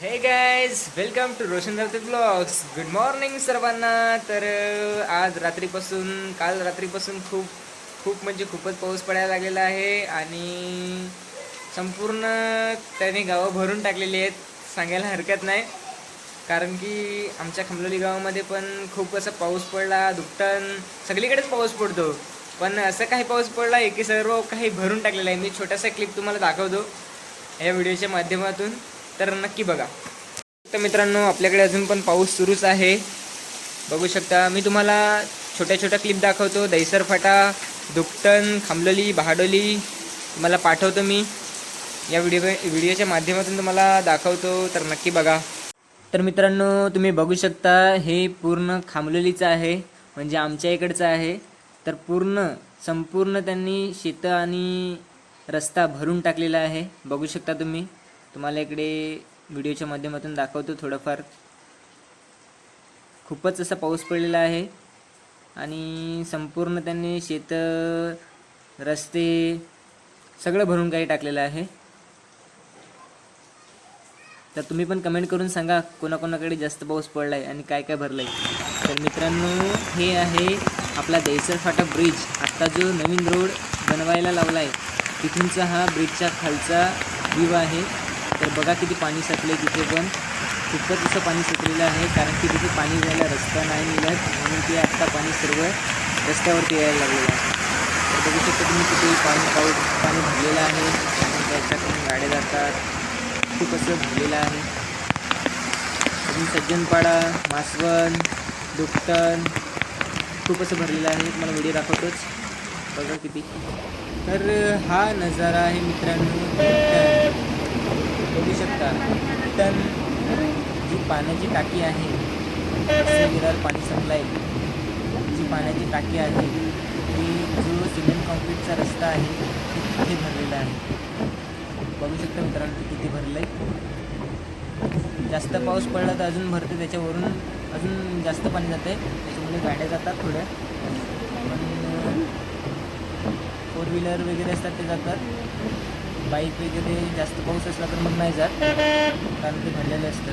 Hey guys welcome to Roshan Rawate blogs good morning सर्वांना. तर आज रात्रीपासून काल रात्रीपासून खूप खूप म्हणजे खूपच पाऊस पडायला लागलेला आहे आणि संपूर्ण त्याने गावं भरून टाकलेली आहेत सांगायला हरकत नाही. कारण की आमच्या खमलोली गावामध्ये पण खूप असा पाऊस पडला दुपटन सगळीकडेच पाऊस पडतो. पण असं काही पाऊस पडला आहे की सर्व काही भरून टाकलेलं आहे. मी छोटासा क्लिप तुम्हाला दाखवतो या व्हिडिओच्या माध्यमातून. तर नक्की बघा. तर मित्रांनो आपल्याकडे अजून पण पाऊस सुरूच आहे. बघू शकता मी तुम्हाला छोट्या छोट्या क्लिप दाखवतो. दैसर फाटा दुपटन खांबलोली बहाडोली तुम्हाला पाठवतो मी. या व्हिडिओ व्हिडिओच्या माध्यमातून तुम्हाला दाखवतो तर नक्की बघा. तर मित्रांनो तुम्ही बघू शकता हे पूर्ण खांबलोलीचं आहे म्हणजे आमच्या इकडचं आहे. तर पूर्ण संपूर्ण त्यांनी शेतं आणि रस्ता भरून टाकलेला आहे. बघू शकता तुम्ही. तुम्हाला इकडे व्हिडिओच्या माध्यमातून दाखवतो थोडंफार. खूपच असा पाऊस पडलेला आहे आणि संपूर्ण त्यांनी शेतं रस्ते सगळं भरून काही टाकलेलं आहे. तर तुम्ही पण कमेंट करून सांगा कोणाकोणाकडे जास्त पाऊस पडला आहे आणि काय काय भरलं आहे तर मित्रांनो हे आहे आपला देसर फाटा ब्रिज आत्ता जो नवीन रोड बनवायला लावला आहे तिथूनचा हा ब्रिजच्या खालचा व्ह्यू आहे. तर बघा किती पाणी साचलं तिथे पण. खूपच असं पाणी सुटलेलं आहे कारण की तिथे पाणी जायला रस्ता नाही मिळत म्हणून ते आत्ता पाणी सर्व रस्त्यावरती यायला लागलेलं आहे. तर बघू शकता तुम्ही किती पाणी पाऊस पाणी भरलेलं आहे आणि त्याच्यातून गाड्या जातात. खूप असं भरलेलं आहे. अजून सज्जनपाडा मासवण दुपटण खूप असं भरलेलं आहे. तुम्हाला व्हिडिओ दाखवतोच. बघा किती. तर हा नजारा आहे मित्रांनो दुपटण. तर जी पाण्याची टाकी आहे विरार पाणी सप्लाय जी पाण्याची टाकी आहे ती जो सिमेंट कॉन्क्रीटचा रस्ता आहे तिथे भरलेला आहे. बघू शकता मित्रांनो ते किती भरलं आहे जास्त पाऊस पडला तर अजून भरते त्याच्यावरून अजून जास्त पाणी जातं आहे त्याच्यामुळे गाड्या जातात थोड्या. पण फोर व्हीलर वगैरे असतात ते जातात. बाईक वगैरे जास्त पाऊस असला तर मग नाही जात. कारण ते भरलेले असतं